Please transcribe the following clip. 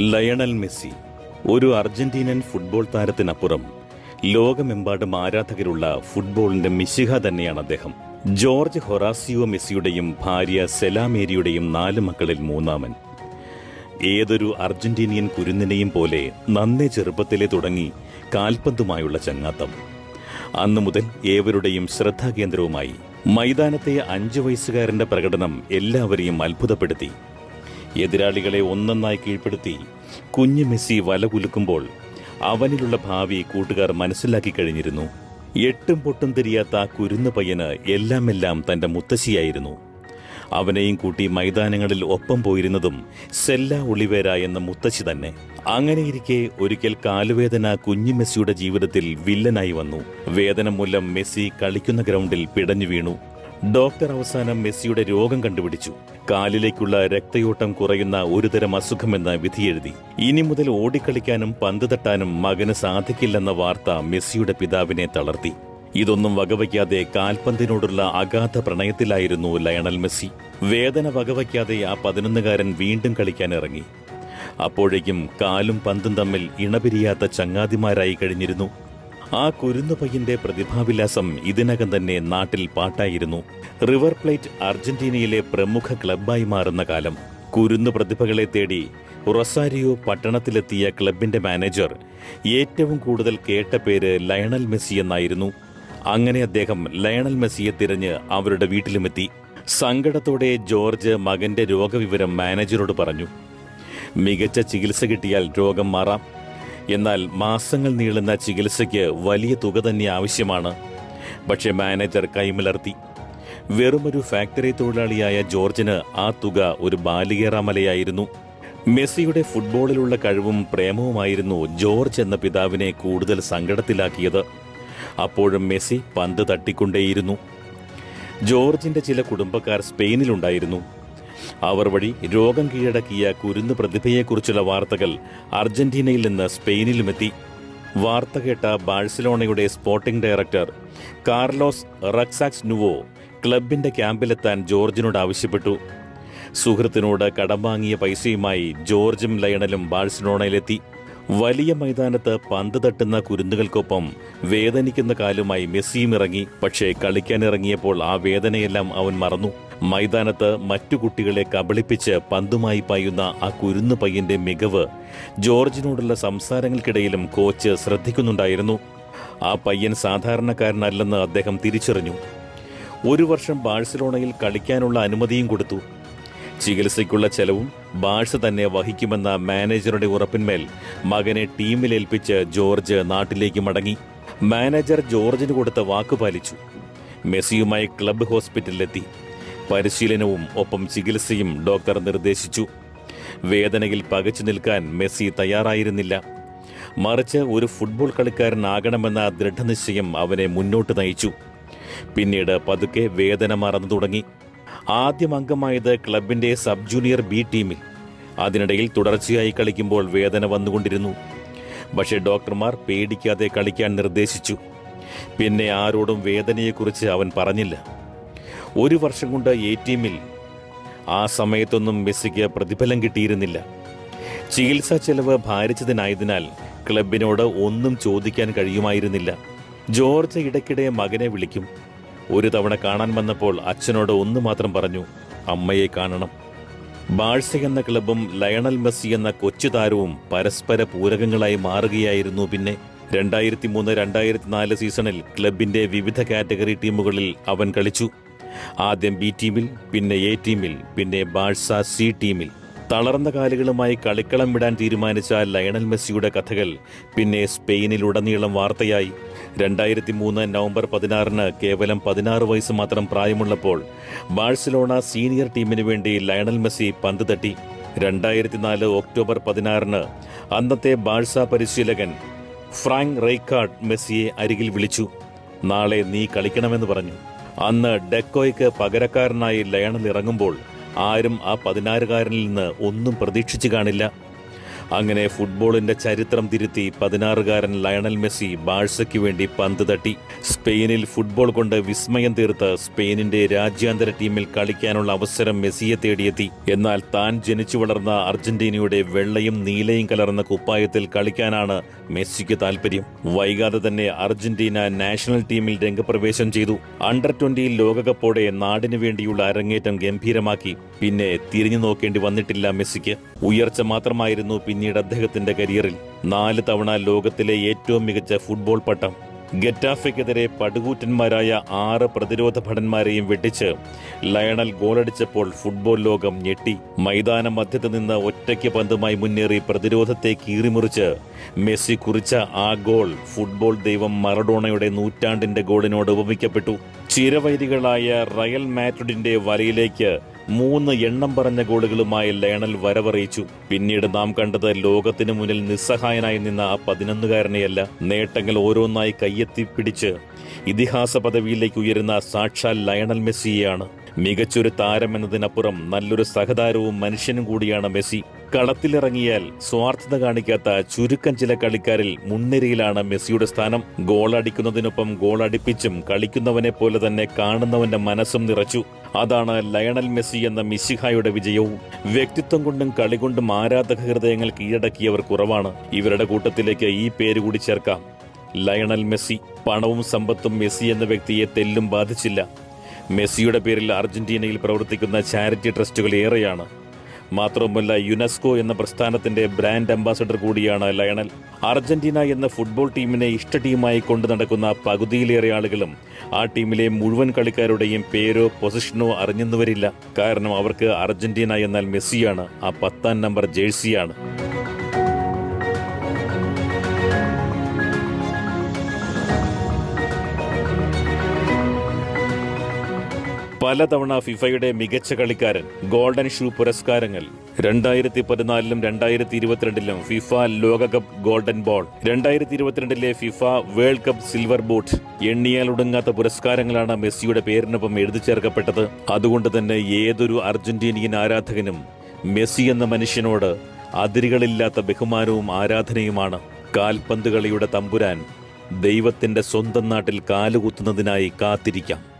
Lionel Messi ഒരു അർജന്റീനൻ football താരത്തിനപ്പുറം ലോകമെമ്പാടും ആരാധകരുള്ള ഫുട്ബോളിന്റെ മിശിഹ തന്നെയാണ് അദ്ദേഹം. ജോർജ് ഹൊറാസിയോ മെസ്സിയുടെയും ഭാര്യ സെലാമേരിയുടെയും നാല് മക്കളിൽ മൂന്നാമൻ. ഏതൊരു അർജന്റീനിയൻ കുരുന്നിനെയും പോലെ നന്നേ ചെറുപ്പത്തിലെ തുടങ്ങി കാൽപന്തുമായുള്ള ചങ്ങാത്തം. അന്നു മുതൽ ഏവരുടെയും ശ്രദ്ധാകേന്ദ്രവുമായി മൈതാനത്തെ അഞ്ചു വയസ്സുകാരന്റെ പ്രകടനം എല്ലാവരെയും അത്ഭുതപ്പെടുത്തി. എതിരാളികളെ ഒന്നൊന്നായി കീഴ്പ്പെടുത്തി കുഞ്ഞു മെസ്സി വല കുലുക്കുമ്പോൾ അവനിലുള്ള ഭാവി കൂട്ടുകാർ മനസ്സിലാക്കി കഴിഞ്ഞിരുന്നു. എട്ടും പൊട്ടും തിരിയാത്ത ആ കുരുന്ന് പയ്യന് എല്ലാമെല്ലാം തന്റെ മുത്തശ്ശിയായിരുന്നു. അവനെയും കൂട്ടി മൈതാനങ്ങളിൽ ഒപ്പം പോയിരുന്നതും സെല്ല ഒളിവേര എന്ന മുത്തശ്ശി തന്നെ. അങ്ങനെയിരിക്കെ ഒരിക്കൽ കാലുവേദന കുഞ്ഞു മെസ്സിയുടെ ജീവിതത്തിൽ വില്ലനായി വന്നു. വേദന മൂലം മെസ്സി കളിക്കുന്ന ഗ്രൗണ്ടിൽ പിടഞ്ഞു വീണു. ഡോക്ടർ അവസാനം മെസ്സിയുടെ രോഗം കണ്ടുപിടിച്ചു. കാലിലേക്കുള്ള രക്തയോട്ടം കുറയുന്ന ഒരുതരം അസുഖമെന്ന് വിധിയെഴുതി. ഇനി മുതൽ ഓടിക്കളിക്കാനും പന്ത് തട്ടാനും മകന് സാധിക്കില്ലെന്ന വാർത്ത മെസ്സിയുടെ പിതാവിനെ തളർത്തി. ഇതൊന്നും വകവയ്ക്കാതെ കാൽപന്തിനോടുള്ള അഗാധ പ്രണയത്തിലായിരുന്നു ലയണൽ മെസ്സി. വേദന വകവയ്ക്കാതെ ആ പതിനൊന്നുകാരൻ വീണ്ടും കളിക്കാൻ ഇറങ്ങി അപ്പോഴേക്കും കാലും പന്തും തമ്മിൽ ഇണപിരിയാത്ത ചങ്ങാതിമാരായി കഴിഞ്ഞിരുന്നു. ആ കുരുന്നു പയ്യന്റെ പ്രതിഭാവിലാസം ഇതിനകം തന്നെ നാട്ടിൽ പാട്ടായിരുന്നു. റിവർ പ്ലേറ്റ് അർജന്റീനയിലെ പ്രമുഖ ക്ലബ്ബായി മാറുന്ന കാലം. കുരുന്നു പ്രതിഭകളെ തേടി റൊസാരിയോ പട്ടണത്തിലെത്തിയ ക്ലബിന്റെ മാനേജർ ഏറ്റവും കൂടുതൽ കേട്ട പേര് ലയണൽ മെസ്സി എന്നായിരുന്നു. അങ്ങനെ അദ്ദേഹം ലയണൽ മെസ്സിയെ തിരഞ്ഞ് അവരുടെ വീട്ടിലുമെത്തി. സങ്കടത്തോടെ ജോർജ് മകന്റെ രോഗവിവരം മാനേജരോട് പറഞ്ഞു. മികച്ച ചികിത്സ കിട്ടിയാൽ രോഗം മാറാം. എന്നാൽ മാസങ്ങൾ നീളുന്ന ചികിത്സയ്ക്ക് വലിയ തുക തന്നെ ആവശ്യമാണ്. പക്ഷേ മാനേജർ കൈമലർത്തി. വെറുമൊരു ഫാക്ടറി തൊഴിലാളിയായ ജോർജിന് ആ തുക ഒരു ബാലികേറാമലയായിരുന്നു. മെസ്സിയുടെ ഫുട്ബോളിലുള്ള കഴിവും പ്രേമവുമായിരുന്നു ജോർജ് എന്ന പിതാവിനെ കൂടുതൽ സങ്കടത്തിലാക്കിയത്. അപ്പോഴും മെസ്സി പന്ത് തട്ടിക്കൊണ്ടേയിരുന്നു. ജോർജിന്റെ ചില കുടുംബക്കാർ സ്പെയിനിലുണ്ടായിരുന്നു. അവർ വഴി രോഗം കീഴടക്കിയ കുരുന്ന് പ്രതിഭയെക്കുറിച്ചുള്ള വാർത്തകൾ അർജന്റീനയിൽ നിന്ന് സ്പെയിനിലുമെത്തി. വാർത്ത കേട്ട ബാഴ്സലോണയുടെ സ്പോർട്ടിംഗ് ഡയറക്ടർ കാർലോസ് റക്സാക്സ് നുവോ ക്ലബിന്റെ ക്യാമ്പിലെത്താൻ ജോർജിനോട് ആവശ്യപ്പെട്ടു. സുഹൃത്തിനോട് കടം വാങ്ങിയ പൈസയുമായി ജോർജും ലയണലും ബാഴ്സലോണയിലെത്തി. വലിയ മൈതാനത്ത് പന്ത് തട്ടുന്ന കുരുന്നുകൾക്കൊപ്പം വേദനിക്കുന്ന കാലുമായി മെസ്സിയും ഇറങ്ങി. പക്ഷേ കളിക്കാനിറങ്ങിയപ്പോൾ ആ വേദനയെല്ലാം അവൻ മറന്നു. മൈതാനത്ത് മറ്റു കുട്ടികളെ കബളിപ്പിച്ച് പന്തുമായി പായുന്ന ആ കുരുന്നു പയ്യന്റെ മികവ് ജോർജിനോടുള്ള സംസാരങ്ങൾക്കിടയിലും കോച്ച് ശ്രദ്ധിക്കുന്നുണ്ടായിരുന്നു. ആ പയ്യൻ സാധാരണക്കാരനല്ലെന്ന് അദ്ദേഹം തിരിച്ചറിഞ്ഞു. ഒരു വർഷം ബാഴ്സലോണയിൽ കളിക്കാനുള്ള അനുമതിയും കൊടുത്തു. ചികിത്സയ്ക്കുള്ള ചെലവും ബാഴ്സ തന്നെ വഹിക്കുമെന്ന മാനേജറുടെ ഉറപ്പിന്മേൽ മകനെ ടീമിലേൽപ്പിച്ച് ജോർജ് നാട്ടിലേക്ക് മടങ്ങി. മാനേജർ ജോർജിന് കൊടുത്ത വാക്ക് പാലിച്ചു. മെസ്സിയുമായി ക്ലബ്ബ് ഹോസ്പിറ്റലിലെത്തി. പരിശീലനവും ഒപ്പം ചികിത്സയും ഡോക്ടർ നിർദ്ദേശിച്ചു. വേദനയിൽ പകച്ചു നിൽക്കാൻ മെസ്സി തയ്യാറായിരുന്നില്ല. മറിച്ച് ഒരു ഫുട്ബോൾ കളിക്കാരനാകണമെന്ന ദൃഢനിശ്ചയം അവനെ മുന്നോട്ട് നയിച്ചു. പിന്നീട് പതുക്കെ വേദന മറന്നു തുടങ്ങി. ആദ്യം അംഗമായത് ക്ലബിന്റെ സബ് ജൂനിയർ ബി ടീമിൽ. അതിനിടയിൽ തുടർച്ചയായി കളിക്കുമ്പോൾ വേദന വന്നുകൊണ്ടിരുന്നു. പക്ഷേ ഡോക്ടർമാർ പേടിക്കാതെ കളിക്കാൻ നിർദ്ദേശിച്ചു. പിന്നെ ആരോടും വേദനയെക്കുറിച്ച് അവൻ പറഞ്ഞില്ല. ഒരു വർഷം കൊണ്ട് എ ടീമിൽ ആ സമയത്തൊന്നും മെസ്സിക്ക് പ്രതിഫലം കിട്ടിയിരുന്നില്ല. ചികിത്സാ ചെലവ് ഭാരിച്ചതിനായതിനാൽ ക്ലബിനോട് ഒന്നും ചോദിക്കാൻ കഴിയുമായിരുന്നില്ല. ജോർജ് ഇടയ്ക്കിടെ മകനെ വിളിക്കും. ഒരു തവണ കാണാൻ വന്നപ്പോൾ അച്ഛനോട് ഒന്ന് മാത്രം പറഞ്ഞു അമ്മയെ കാണണം. ബാഴ്സ എന്ന ക്ലബും ലയണൽ മെസ്സി എന്ന കൊച്ചു താരവും പരസ്പര പൂരകങ്ങളായി മാറുകയായിരുന്നു പിന്നെ. രണ്ടായിരത്തി മൂന്ന് രണ്ടായിരത്തി നാല് സീസണിൽ ക്ലബിന്റെ വിവിധ കാറ്റഗറി ടീമുകളിൽ അവൻ കളിച്ചു. ആദ്യം ബി ടീമിൽ പിന്നെ എ ടീമിൽ പിന്നെ ബാഴ്സ സി ടീമിൽ തളർന്ന കാലുകളുമായി കളിക്കളം വിടാൻ തീരുമാനിച്ച ലയണൽ മെസ്സിയുടെ കഥകൾ പിന്നെ സ്പെയിനിലുടനീളം വാർത്തയായി. രണ്ടായിരത്തി മൂന്ന് നവംബർ പതിനാറിന് കേവലം പതിനാറ് വയസ്സ് മാത്രം പ്രായമുള്ളപ്പോൾ ബാഴ്സലോണ സീനിയർ ടീമിന് വേണ്ടി ലയണൽ മെസ്സി പന്ത് തട്ടി. രണ്ടായിരത്തി നാല് ഒക്ടോബർ പതിനാറിന് അന്നത്തെ ബാഴ്സ പരിശീലകൻ ഫ്രാങ്ക് റൈക്കാർഡ് മെസ്സിയെ അരികിൽ വിളിച്ചു. നാളെ നീ കളിക്കണമെന്ന് പറഞ്ഞു. അന്ന് ഡെക്കോയ്ക്ക് പകരക്കാരനായി ലയണൽ ഇറങ്ങുമ്പോൾ ആരും ആ പതിനാറുകാരനിൽ നിന്ന് ഒന്നും പ്രതീക്ഷിച്ചു കാണില്ല. അങ്ങനെ ഫുട്ബോളിന്റെ ചരിത്രം തിരുത്തി പതിനാറുകാരൻ ലയണൽ മെസ്സി ബാഴ്സയ്ക്ക് വേണ്ടി പന്ത് തട്ടി. സ്പെയിനിൽ ഫുട്ബോൾ കൊണ്ട് വിസ്മയം തീർത്ത് സ്പെയിനിന്റെ രാജ്യാന്തര ടീമിൽ കളിക്കാനുള്ള അവസരം മെസ്സിയെ തേടിയെത്തി. എന്നാൽ താൻ ജനിച്ചു വളർന്ന അർജന്റീനയുടെ വെള്ളയും നീലയും കലർന്ന കുപ്പായത്തിൽ കളിക്കാനാണ് മെസ്സിക്ക് താൽപര്യം വൈകാതെ തന്നെ അർജന്റീന നാഷണൽ ടീമിൽ രംഗപ്രവേശം ചെയ്തു. അണ്ടർ ട്വന്റി ലോകകപ്പോടെ നാടിനു വേണ്ടിയുള്ള അരങ്ങേറ്റം ഗംഭീരമാക്കി. പിന്നെ തിരിഞ്ഞു നോക്കേണ്ടി വന്നിട്ടില്ല മെസ്സിക്ക്. ഉയർച്ച മാത്രമായിരുന്നു പിന്നീട് അദ്ദേഹത്തിന്റെ കരിയറിൽ നാല് തവണ ലോകത്തിലെ ഏറ്റവും മികച്ച ഫുട്ബോൾ പട്ടം ഗറ്റാഫയ്ക്കെതിരെ പടുകൂറ്റന്മാരായ ആറ് പ്രതിരോധ ഭടന്മാരെയും വെട്ടിച്ച് ലയണൽ ഗോളടിച്ചപ്പോൾ ഫുട്ബോൾ ലോകം ഞെട്ടി. മൈതാന മധ്യത്ത് നിന്ന് ഒറ്റയ്ക്ക് പന്തുമായി മുന്നേറി പ്രതിരോധത്തെ കീറിമുറിച്ച് മെസ്സി കുറിച്ച ആ ഗോൾ ഫുട്ബോൾ ദൈവം മറഡോണയുടെ നൂറ്റാണ്ടിന്റെ ഗോളിനോട് ഉപമിക്കപ്പെട്ടു. ചിരവൈരികളായ റയൽ മാഡ്രിഡിന്റെ വലയിലേക്ക് മൂന്ന് എണ്ണം പറഞ്ഞ ഗോളുകളുമായി ലയണൽ വരവറിയിച്ചു. പിന്നീട് നാം കണ്ടത് ലോകത്തിനു മുന്നിൽ നിസ്സഹായനായി നിന്ന ആ പതിനൊന്നുകാരനെയല്ല നേട്ടങ്ങൾ ഓരോന്നായി കയ്യെത്തി പിടിച്ച്. ഇതിഹാസ പദവിയിലേക്ക് ഉയരുന്ന സാക്ഷാൽ ലയണൽ മെസ്സിയെയാണ്. മികച്ചൊരു താരം എന്നതിനപ്പുറം നല്ലൊരു സഹതാരവും മനുഷ്യനും കൂടിയാണ് മെസ്സി. കളത്തിലിറങ്ങിയാൽ സ്വാർത്ഥത കാണിക്കാത്ത ചുരുക്കം ചില കളിക്കാരിൽ മുൻനിരയിലാണ് മെസ്സിയുടെ സ്ഥാനം. ഗോളടിക്കുന്നതിനൊപ്പം ഗോളടിപ്പിച്ചും കളിക്കുന്നവനെ പോലെ തന്നെ കാണുന്നവന്റെ മനസ്സും നിറച്ചു. അതാണ് ലയണൽ മെസ്സി എന്ന മിസ്സിഹായുടെ വിജയവും. വ്യക്തിത്വം കൊണ്ടും കളി കൊണ്ടും ആരാധക ഹൃദയങ്ങൾ കീഴടക്കിയവർ കുറവാണ്. ഇവരുടെ കൂട്ടത്തിലേക്ക് ഈ പേര് കൂടി ചേർക്കാം. Lionel Messi. പണവും സമ്പത്തും മെസ്സി എന്ന വ്യക്തിയെ തെല്ലും ബാധിച്ചില്ല. മെസ്സിയുടെ പേരിൽ അർജന്റീനയിൽ പ്രവർത്തിക്കുന്ന ചാരിറ്റി ട്രസ്റ്റുകൾ ഏറെയാണ്. മാത്രവുമല്ല യുനെസ്കോ എന്ന പ്രസ്ഥാനത്തിന്റെ ബ്രാൻഡ് അംബാസഡർ കൂടിയാണ് ലയണൽ. അർജന്റീന എന്ന ഫുട്ബോൾ ടീമിനെ ഇഷ്ട ടീമായി കൊണ്ടു നടക്കുന്ന പകുതിയിലേറെ ആളുകളും ആ ടീമിലെ മുഴുവൻ കളിക്കാരുടെയും പേരോ പൊസിഷനോ അറിഞ്ഞെന്നു വരില്ല. കാരണം അവർക്ക് അർജന്റീന എന്നാൽ മെസ്സിയാണ്. ആ പത്താം നമ്പർ ജേഴ്സിയാണ്. പലതവണ ഫിഫയുടെ മികച്ച കളിക്കാരൻ ഗോൾഡൻ ഷൂ പുരസ്കാരങ്ങൾ രണ്ടായിരത്തി പതിനാലിലും രണ്ടായിരത്തി ഇരുപത്തിരണ്ടിലും ഫിഫ ലോകകപ്പ് ഗോൾഡൻ ബോൾ രണ്ടായിരത്തി ഇരുപത്തിരണ്ടിലെ FIFA World Cup silver boot എണ്ണിയാൽ ഒടുങ്ങാത്ത പുരസ്കാരങ്ങളാണ് മെസ്സിയുടെ പേരിനൊപ്പം എഴുതി ചേർക്കപ്പെട്ടത്. അതുകൊണ്ട് തന്നെ ഏതൊരു അർജന്റീനിയൻ ആരാധകനും മെസ്സി എന്ന മനുഷ്യനോട് അതിരുകളില്ലാത്ത ബഹുമാനവും ആരാധനയുമാണ്. കാൽപന്ത് കളിയുടെ തമ്പുരാൻ ദൈവത്തിന്റെ സ്വന്തം നാട്ടിൽ കാലുകുത്തുന്നതിനായി കാത്തിരിക്കാം.